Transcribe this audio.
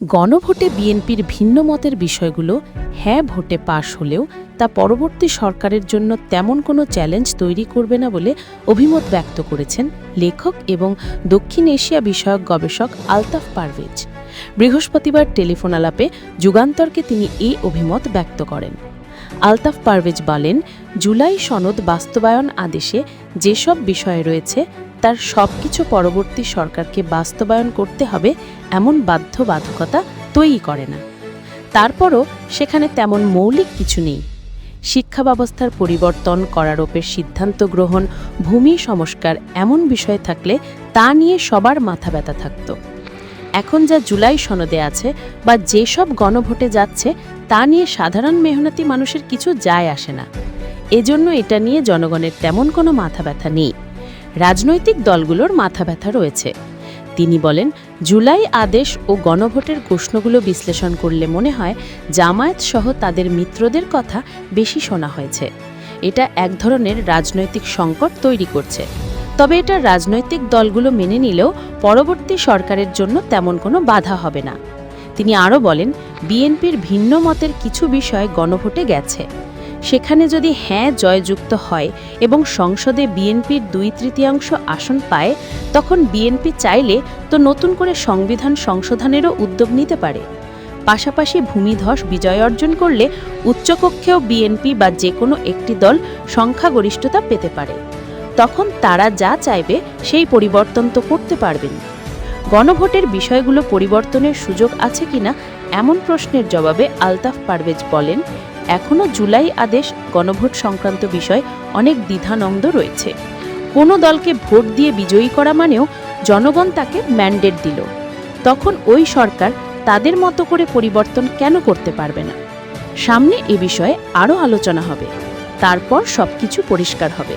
গণভোটে বিএনপির ভিন্ন মতের বিষয়গুলো হ্যাঁ ভোটে পাশ হলেও তা পরবর্তী সরকারের জন্য তেমন কোনো চ্যালেঞ্জ তৈরি করবে না বলে অভিমত ব্যক্ত করেছেন লেখক এবং দক্ষিণ এশিয়া বিষয়ক গবেষক আলতাফ পারভেজ। বৃহস্পতিবার টেলিফোন আলাপে যুগান্তরকে তিনি এই অভিমত ব্যক্ত করেন। আলতাফ পারভেজ বলেন, জুলাই সনদ বাস্তবায়ন আদেশে যেসব বিষয় রয়েছে তার সবকিছু পরবর্তী সরকারকে বাস্তবায়ন করতে হবে এমন বাধ্যবাধকতা তৈরি করে না। তারপরও সেখানে তেমন মৌলিক কিছু নেই। শিক্ষা ব্যবস্থার পরিবর্তন, করারোপের সিদ্ধান্ত গ্রহণ, ভূমি সংস্কার এমন বিষয় থাকলে তা নিয়ে সবার মাথা ব্যথা থাকত। এখন যা জুলাই সনদে আছে বা যেসব গণভোটে যাচ্ছে, তা নিয়ে সাধারণ মেহনতি মানুষের কিছু যায় আসে না। এজন্য এটা নিয়ে জনগণের তেমন কোনো মাথা ব্যথা নেই। রাজনৈতিক দলগুলোর মাথা ব্যথা রয়েছে। তিনি বলেন, জুলাই আদেশ ও গণভোটের প্রশ্নগুলো বিশ্লেষণ করলে মনে হয় জামায়াত সহ তাদের মিত্রদের কথা বেশি শোনা হয়েছে। এটা এক ধরনের রাজনৈতিক সংকট তৈরি করছে। তবে এটা রাজনৈতিক দলগুলো মেনে নিলেও পরবর্তী সরকারের জন্য তেমন কোনো বাধা হবে না। তিনি আরও বলেন, বিএনপির ভিন্ন মতের কিছু বিষয় গণভোটে গেছে। সেখানে যদি হ্যাঁ জয়যুক্ত হয় এবং সংসদে বিএনপির দুই তৃতীয়াংশ আসন পায়, তখন বিএনপি চাইলে তো নতুন করে সংবিধান সংশোধনেরও উদ্যোগ নিতে পারে। পাশাপাশি ভূমিধস বিজয় অর্জন করলে উচ্চকক্ষেও বিএনপি বা যে কোনো একটি দল সংখ্যাগরিষ্ঠতা পেতে পারে। তখন তারা যা চাইবে সেই পরিবর্তন তো করতে পারবেন। গণভোটের বিষয়গুলো পরিবর্তনের সুযোগ আছে কিনা এমন প্রশ্নের জবাবে আলতাফ পারভেজ বলেন এখনও জুলাই আদেশ গণভোট সংক্রান্ত বিষয় অনেক দ্বিধানন্দ রয়েছে। কোনো দলকে ভোট দিয়ে বিজয়ী করা মানেও জনগণ তাকে ম্যান্ডেট দিল। তখন ওই সরকার তাদের মতো করে পরিবর্তন কেন করতে পারবে না? সামনে এ বিষয়ে আরও আলোচনা হবে। তারপর সব কিছু পরিষ্কার হবে।